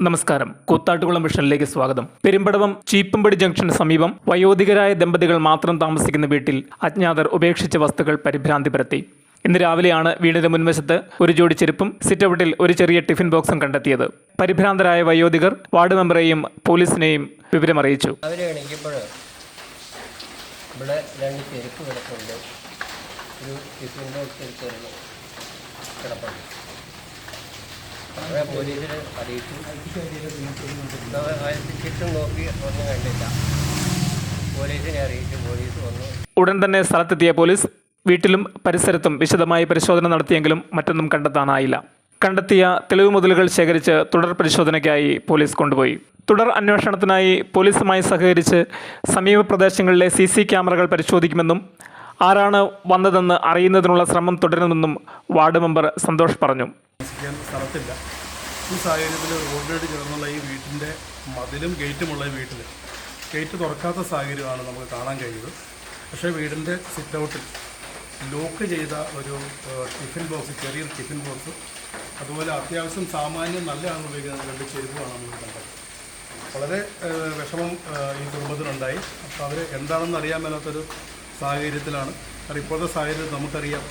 നമസ്കാരം. കൂത്താട്ടുകുളം മിഷനിലേക്ക് സ്വാഗതം. പെരുമ്പടവം ചീപ്പമ്പടി ജംഗ്ഷന് സമീപം വയോധികരായ ദമ്പതികൾ മാത്രം താമസിക്കുന്ന വീട്ടിൽ അജ്ഞാതർ ഉപേക്ഷിച്ച വസ്തുക്കൾ പരിഭ്രാന്തി പരത്തി ഇന്ന് രാവിലെയാണ് വീടിന്റെ മുൻവശത്ത് ഒരു ജോഡി ചെരുപ്പും സിറ്റൗട്ടിൽ ഒരു ചെറിയ ടിഫിൻ ബോക്സും കണ്ടെത്തിയത്. പരിഭ്രാന്തരായ വയോധികർ വാർഡ് മെമ്പറെയും പോലീസിനെയും വിവരമറിയിച്ചു. ഇവിടെ രണ്ട് ചെരുപ്പ് കിടപ്പുണ്ട്. ഒരു ടിഫിൻ ബോക്സ് കിടപ്പുണ്ട്. അവരെ പോലീസിൽ അറിയിച്ചു. ചുറ്റും നോക്കി ഒന്നും കണ്ടില്ല. പോലീസിനെ അറിയിച്ചു പോലീസ് വന്നു. ഉടൻ തന്നെ സ്ഥലത്തെത്തിയ പോലീസ് വീട്ടിലും പരിസരത്തും വിശദമായി പരിശോധന നടത്തിയെങ്കിലും മറ്റൊന്നും കണ്ടെത്താനായില്ല. കണ്ടെത്തിയ തെളിവ് മുതലുകൾ ശേഖരിച്ച് തുടർ പരിശോധനയ്ക്കായി പോലീസ് കൊണ്ടുപോയി. തുടർ അന്വേഷണത്തിനായി പോലീസുമായി സഹകരിച്ച് സമീപ പ്രദേശങ്ങളിലെ സി സി ക്യാമറകൾ പരിശോധിക്കുമെന്നും ആരാണ് വന്നതെന്ന് അറിയുന്നതിനുള്ള ശ്രമം തുടരുമെന്നും വാർഡ് മെമ്പർ സന്തോഷ് പറഞ്ഞു. താമസിക്കാൻ സ്ഥലത്തില്ല. ഈ സാഹചര്യത്തിൽ റോഡിനോട് ചേർന്നുള്ള ഈ വീട്ടിന്റെ മതിലും ഗേറ്റുമുള്ള ഈ വീട്ടിൽ. ഗേറ്റ് തുറക്കാത്ത സാഹചര്യമാണ് നമുക്ക് കാണാൻ കഴിയുന്നത്. പക്ഷേ വീടിന്റെ സിറ്റ് ഔട്ടിൽ ലോക്ക് ചെയ്ത ഒരു ടിഫിൻ ബോക്സ് ചെറിയ ടിഫിൻ ബോക്സ് അതുപോലെ അത്യാവശ്യം സാമാന്യം നല്ലതാണ് ഉപയോഗിക്കുന്ന രണ്ട് ചെരുപ്പുമാണ് നമ്മൾ കണ്ടത്. വളരെ വിഷമം ഈ കുടുംബത്തിനുണ്ടായി. അപ്പോൾ അവർ എന്താണെന്ന് അറിയാൻ മേലാത്തൊരു സാഹചര്യത്തിലാണ്. കാരണം ഇപ്പോഴത്തെ സാഹചര്യത്തിൽ നമുക്കറിയാം.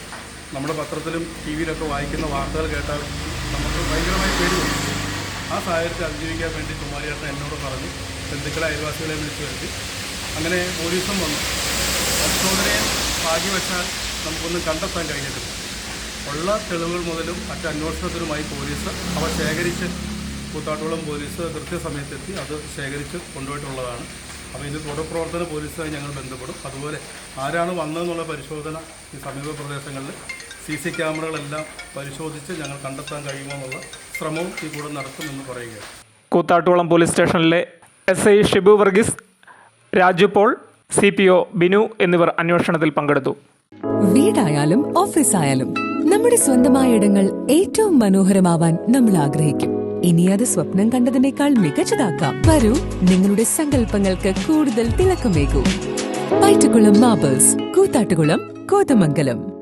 നമ്മുടെ പത്രത്തിലും ടി വിയിലൊക്കെ വായിക്കുന്ന വാർത്തകൾ കേട്ടാൽ നമുക്ക് ഭയങ്കരമായി പേടി വരും ആ സാഹചര്യത്തെ അതിജീവിക്കാൻ വേണ്ടി കുമാരിയേട്ടൻ എന്നോട് പറഞ്ഞു. ബന്ധുക്കളെ അയൽവാസികളെ വിളിച്ചു വരുത്തി. അങ്ങനെ പോലീസും വന്നു. പരിശോധനയെ ഭാഗ്യവശാൽ നമുക്കൊന്നും കണ്ടെത്താൻ കഴിഞ്ഞിട്ടില്ല. ഉള്ള തെളിവുകൾ മുതലും മറ്റ് അന്വേഷണത്തിലുമായി പോലീസ് അവ ശേഖരിച്ച് കൂത്താട്ടുകുളം പോലീസ് കൃത്യസമയത്തെത്തി അത് ശേഖരിച്ച് കൊണ്ടുപോയിട്ടുള്ളതാണ്. അപ്പോൾ ഇതിന്റെ തുടർ പ്രവർത്തന പോലീസുമായി ഞങ്ങൾ ബന്ധപ്പെടും. അതുപോലെ ആരാണ് വന്നതെന്നുള്ള പരിശോധന ഈ സമീപ പ്രദേശങ്ങളിൽ സി സി ക്യാമറകളെല്ലാം പരിശോധിച്ച് ഞങ്ങൾ കണ്ടെത്താൻ കഴിയുമോ എന്നുള്ള ശ്രമവും ഈ കൂടെ നടത്തുമെന്ന് പറയുകയാണ്. കൂത്താട്ടുകുളം പോലീസ് സ്റ്റേഷനിലെ S I Shibu Varghese Raju Paul C P O Binu എന്നിവർ അന്വേഷണത്തിൽ പങ്കെടുത്തു. വീടായാലും ഓഫീസായാലും നമ്മുടെ സ്വന്തമായ ഇടങ്ങൾ ഏറ്റവും മനോഹരമാവാൻ നമ്മൾ ആഗ്രഹിക്കും. ഇനി അത് സ്വപ്നം കണ്ടതിനേക്കാൾ മികച്ചതാക്കാം. വരൂ നിങ്ങളുടെ സങ്കല്പങ്ങൾക്ക് കൂടുതൽ തിളക്കമേകൂ. മാബേഴ്സ് കൂത്താട്ടുകുളം കോതമംഗലം.